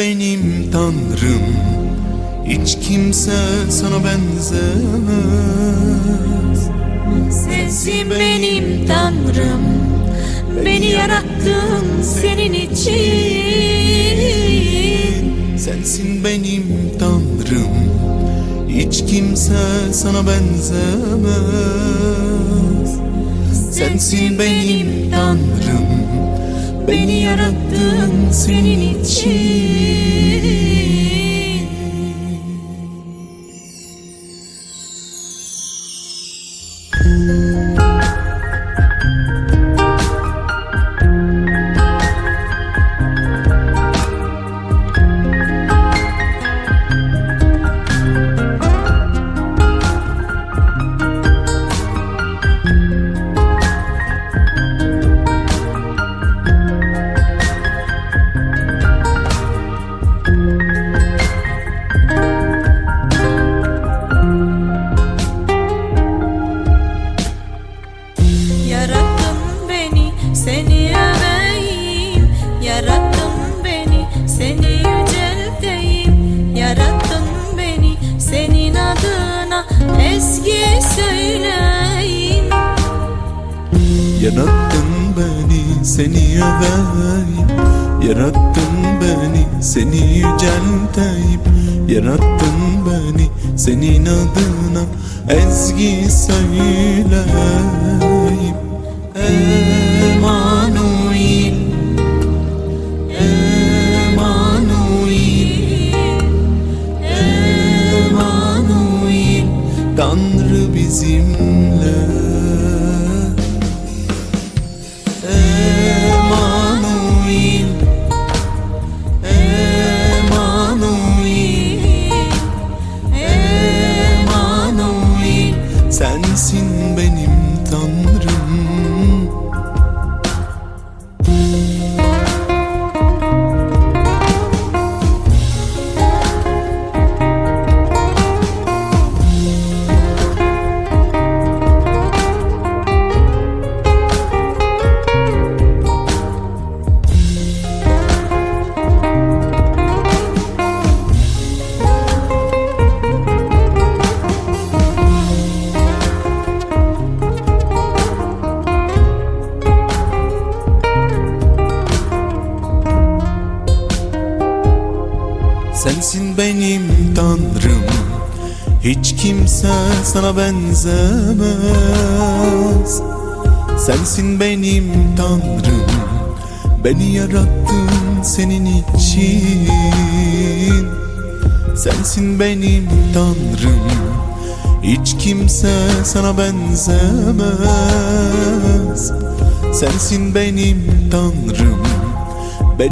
benim tanrım. Hiç kimse sana benzemez. Sensin benim tanrım. Beni yarattın senin için. Sensin benim tanrım. Hiç kimse sana benzemez. Sensin benim tanrım Beni yarattın senin için. Yarattın adına eski söyleyeyim. Yarattın beni seni öveyim Yarattın beni seni yücelteyim. Yarattın beni senin adına ezgi söyleyeyim Tanrı bizimle. Emanuel Emanuel Emanuel Sensin benim Tanrım Sensin benim tanrım. Hiç kimse sana benzemez. Sensin benim tanrım. Beni yarattın senin için. Sensin benim tanrım. Hiç kimse sana benzemez. Sensin benim tanrım